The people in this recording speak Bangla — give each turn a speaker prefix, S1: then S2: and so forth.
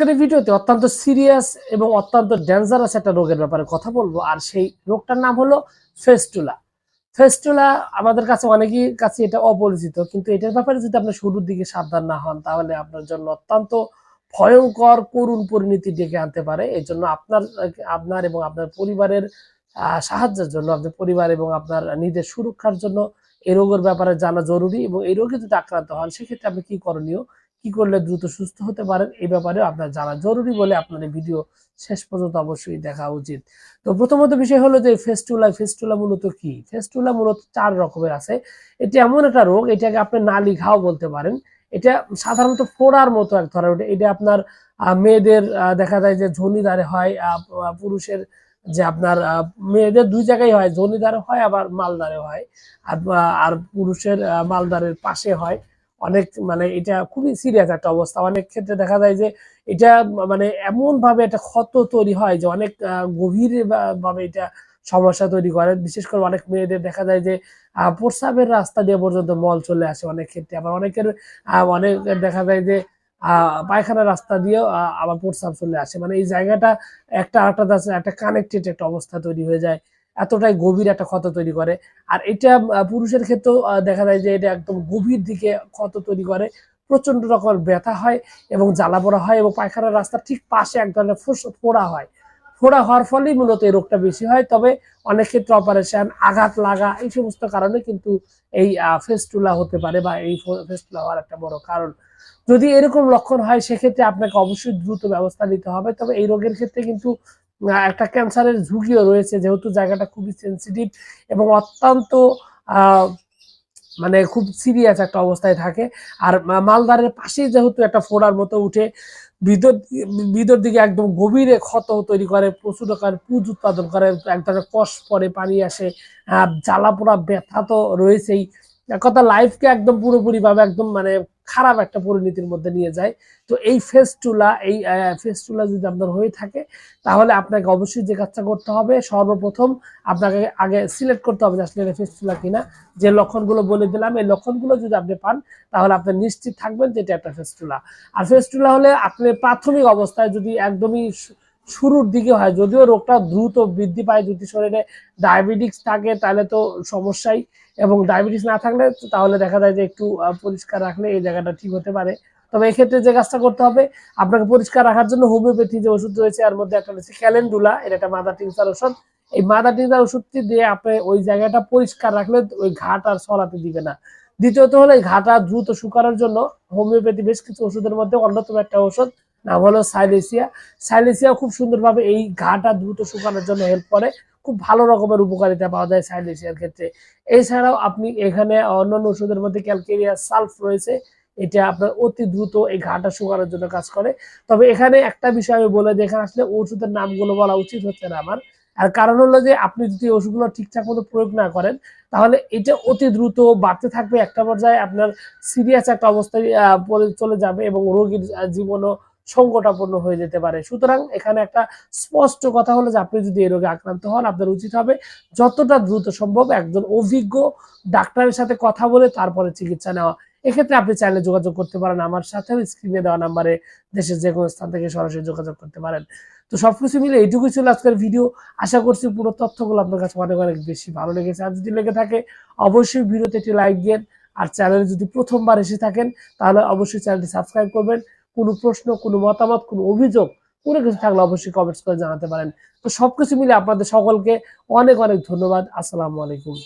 S1: আজকের ভিডিওতে অত্যন্ত সিরিয়াস এবং অত্যন্ত ডেঞ্জারাস একটা রোগের ব্যাপারে কথা বলব। আর সেই রোগটার নাম হলো ফেস্টুলা ফেস্টুলা আমাদের কাছে অনেকেই কাছে এটা অপরিচিত, কিন্তু এটার ব্যাপারে যদি আপনি শুরুর দিকে সাবধান না হন, তাহলে আপনার জন্য অত্যন্ত ভয়ঙ্কর, করুণ পরিণতি ডেকে আনতে পারে। এই জন্য আপনার আপনার এবং আপনার পরিবারের সাহায্যের জন্য, আপনার পরিবার এবং আপনার নিজের সুরক্ষার জন্য এই রোগের ব্যাপারে জানা জরুরি। এবং এই রোগে যদি আক্রান্ত হন, সেক্ষেত্রে আপনি কি করণীয়? কি করলে দ্রুত সুস্থ হতে পারেন এই ব্যাপারে আপনার জানা জরুরি বলে আপনার ভিডিও শেষ পর্যন্ত অবশ্যই দেখা উচিত। তো প্রথমত বিষয় হলো যে ফেস্টুলা ফেস্টুলা মূলত কি? ফেস্টুলা মূলত চার রকমের আছে। এটি এমন একটা রোগ, এটাকে আপনি নালি ঘাও বলতে পারেন। এটা সাধারণত ফোড়ার মতো এক ধরনের এটা আপনার মেয়েদের দেখা যায় যে ঝনিদারে হয় পুরুষের যে আপনার মেয়েদের দুই জায়গায় হয় ঝনিদারে হয়, আবার মালদারে হয়। আর পুরুষের মালদারের পাশে হয়। অনেক মানে এটা খুবই সিরিয়াস একটা অবস্থা। অনেক ক্ষেত্রে দেখা যায় যে এটা মানে এমন ভাবে একটা ক্ষত তৈরি হয় যে অনেক গভীর ভাবে এটা সমস্যা তৈরি করে। বিশেষ করে অনেক মেয়েদের দেখা যায় যে প্রস্রাবের রাস্তা দিয়ে পর্যন্ত মল চলে আসে অনেক ক্ষেত্রে। আবার অনেকের অনেক দেখা যায় যে আহ, পায়খানার রাস্তা দিয়েও আবার প্রস্রাব চলে আসে। মানে এই জায়গাটা একটা আরেকটা একটা কানেক্টেড একটা অবস্থা তৈরি হয়ে যায়। এতটাই গভীর একটা ক্ষত তৈরি করে। আর এটা পুরুষের ক্ষেত্রেও দেখা যায় যে এটা একদম গভীর দিকে ক্ষত তৈরি করে। প্রচণ্ড রকম ব্যথা হয় এবং জ্বালা পোড়া হয় এবং পায়খানার রাস্তার ঠিক পাশে এক ধরনের ফোড়া হয়। ফোড়া হওয়ার ফলেই মূলত এই রোগটা বেশি হয়। তবে অনেক ক্ষেত্রে অপারেশন আঘাত লাগা এই সমস্ত কারণে কিন্তু এই ফেস্টুলা হতে পারে বা এই ফেস্টুলা হওয়ার একটা বড় কারণ। যদি এরকম লক্ষণ হয়, সেক্ষেত্রে আপনাকে অবশ্যই দ্রুত ব্যবস্থা নিতে হবে। তবে এই রোগের ক্ষেত্রে কিন্তু একটা ক্যান্সারের ঝুঁকিও রয়েছে, যেহেতু জায়গাটা খুবই সেন্সিটিভ এবং অত্যন্ত মানে খুব সিরিয়াস একটা অবস্থায় থাকে। আর মালদারের পাশেই যেহেতু একটা ফোড়ার মতো উঠে, ভিতর ভিতর দিকে একদম গভীরে ক্ষত তৈরি করে, প্রচুর আকার পুজ উৎপাদন করে, এক ধরনের কষ পরে পানি আসে জ্বালা পোড়া ব্যথা তো রয়েছেই। এক কথা লাইফকে একদম পুরোপুরিভাবে একদম মানে খারাপ একটা পরিণতির মধ্যে নিয়ে যায়। তো এই ফেস্টুলা এই ফেস্টুলা যদি আপনার হয়ে থাকে, তাহলে আপনাকে অবশ্যই যে কাজটা করতে হবে, সর্বপ্রথম আপনাকে আগে সিলেক্ট করতে হবে আসলে এটা ফেস্টুলা কিনা। যে লক্ষণগুলো বলে দিলাম, এই লক্ষণগুলো যদি আপনি পান, তাহলে আপনি নিশ্চিত থাকবেন যে এটা একটা ফেস্টুলা। আর ফেস্টুলা হলে আপনি প্রাথমিক অবস্থায় যদি একদমই শুরুর দিকে হয়। যদিও রোগটা দ্রুত বৃদ্ধি পায়, যদি শরীরে ডায়াবেটিস থাকে তাহলে তো সমস্যাই। এবং ডায়াবেটিস না থাকলে তাহলে দেখা যায় যে একটু পরিষ্কার রাখলে এই জায়গাটা ঠিক হতে পারে। তবে এক্ষেত্রে যে কাজটা করতে হবে, আপনাকে পরিষ্কার রাখার জন্য হোমিওপ্যাথি যে ওষুধ রয়েছে, এর মধ্যে একটা রয়েছে ক্যালেন্ডুলা এটা একটা মাদার টিংসার ওষুধ। এই মাদার টিংসার ওষুধটি দিয়ে আপনি ওই জায়গাটা পরিষ্কার রাখলে ওই ঘাট আর ছড়াতে দিবে না। দ্বিতীয়ত হলো এই ঘাটা দ্রুত শুকানোর জন্য হোমিওপ্যাথি বেশ কিছু ওষুধের মধ্যে অন্যতম একটা ওষুধ নাম হলো সাইলেসিয়া। সাইলেসিয়া খুব সুন্দরভাবে এই ঘাটা দ্রুত শুকানোর জন্য হেল্প করে। খুব ভালো রকমের উপকারিতা পাওয়া যায় সাইলেসিয়ার ক্ষেত্রে। এছাড়াও আপনি এখানে অন্যান্য ওষুধের মধ্যে ক্যালকেরিয়া সালফ রয়েছে। এটা আপনার অতি দ্রুত এই ঘাটা শুকানোর জন্য কাজ করে। তবে এখানে একটা বিষয় আমি বলে এখানে আসলে ওষুধের নামগুলো বলা উচিত হচ্ছে না আমার। আর কারণ হলো যে আপনি যদি ওষুধগুলো ঠিকঠাক মতো প্রয়োগ না করেন, তাহলে এটা অতি দ্রুত বাড়তে থাকবে। একটা পর্যায়ে আপনার সিরিয়াস একটা অবস্থায় চলে যাবে এবং রোগীর জীবনও সংকটাপন্ন হয়ে যেতে পারে। সুতরাং এখানে একটা স্পষ্ট কথা হলো যে আপনি যদি এই রোগে আক্রান্ত হন, আপনার উচিত হবে যতটা দ্রুত সম্ভব একজন অভিজ্ঞ ডাক্তারের সাথে কথা বলে তারপরে চিকিৎসা নেওয়া। এক্ষেত্রে আপনি চাইলে যোগাযোগ করতে পারেন আমার সাথে স্ক্রিনে দেওয়া নাম্বারে দেশের যে কোনো স্থান থেকে সরাসরি যোগাযোগ করতে পারেন। তো সবকিছু মিলে এইটুকুই ছিল আজকের ভিডিও আশা করছি পুরো তথ্যগুলো আপনার কাছে অনেক অনেক বেশি ভালো লেগেছে। আর যদি লেগে থাকে, অবশ্যই ভিডিওতে একটি লাইক দিন আর চ্যানেলে যদি প্রথমবার এসে থাকেন, তাহলে অবশ্যই চ্যানেলটি সাবস্ক্রাইব করবেন। কোনো প্রশ্ন, কোনো মতামত, কোনো অভিযোগ, কোনো কিছু থাকলে অবশ্যই কমেন্টস করে জানাতে পারেন। তো সবকিছু মিলে আপনাদের সকলকে অনেক অনেক ধন্যবাদ। আসসালামু আলাইকুম।